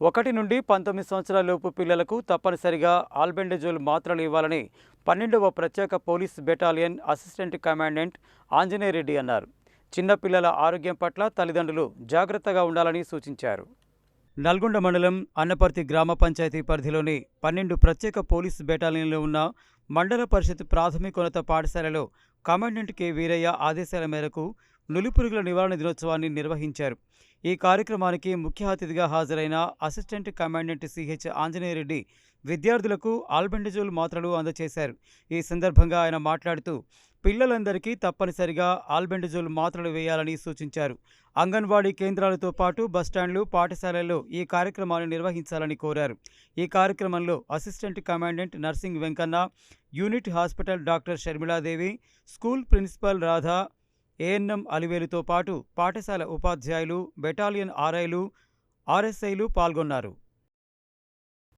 ఒకటి నుండి పంతొమ్మిది సంవత్సరాల లోపు పిల్లలకు తప్పనిసరిగా ఆల్బెండజోల్ మాత్రలు ఇవ్వాలని పన్నెండవ ప్రత్యేక police battalion assistant commandant Anjaneya Reddy అన్నారు. చిన్నపిల్లల ఆరోగ్యం పట్ల తల్లిదండ్రులు జాగ్రత్తగా ఉండాలని సూచించారు. నల్గొండ మండలం అన్నపర్తి గ్రామ పంచాయతీ పరిధిలోని పన్నెండు ప్రత్యేక పోలీస్ బెటాలియన్లో ఉన్న మండల పరిషత్ ప్రాథమికోన్నత పాఠశాలలో కమాండెంట్ కె వీరయ్య ఆదేశాల మేరకు నులిపురుగుల నివారణ దినోత్సవాన్ని నిర్వహించారు. ఈ కార్యక్రమానికి ముఖ్య అతిథిగా హాజరైన అసిస్టెంట్ కమాండెంట్ సిహెచ్ ఆంజనేయరెడ్డి విద్యార్థులకు ఆల్బెండజోల్ మాత్రలు అందజేశారు. ఈ సందర్భంగా ఆయన మాట్లాడుతూ పిల్లలందరికీ తప్పనిసరిగా ఆల్బెండజోల్ మాత్రలు వేయాలని సూచించారు. అంగన్వాడీ కేంద్రాలతో పాటు బస్టాండ్లు పాఠశాలల్లో ఈ కార్యక్రమాన్ని నిర్వహించాలని కోరారు. ఈ కార్యక్రమంలో assistant commandant Narsing Venkanna unit hospital doctor Sharmila Devi school principal Radha ANM అలివేలుతో పాటు పాఠశాల ఉపాధ్యాయులు బెటాలియన్ ఆర్ఐలు ఆర్ఎస్ఐలు పాల్గొన్నారు.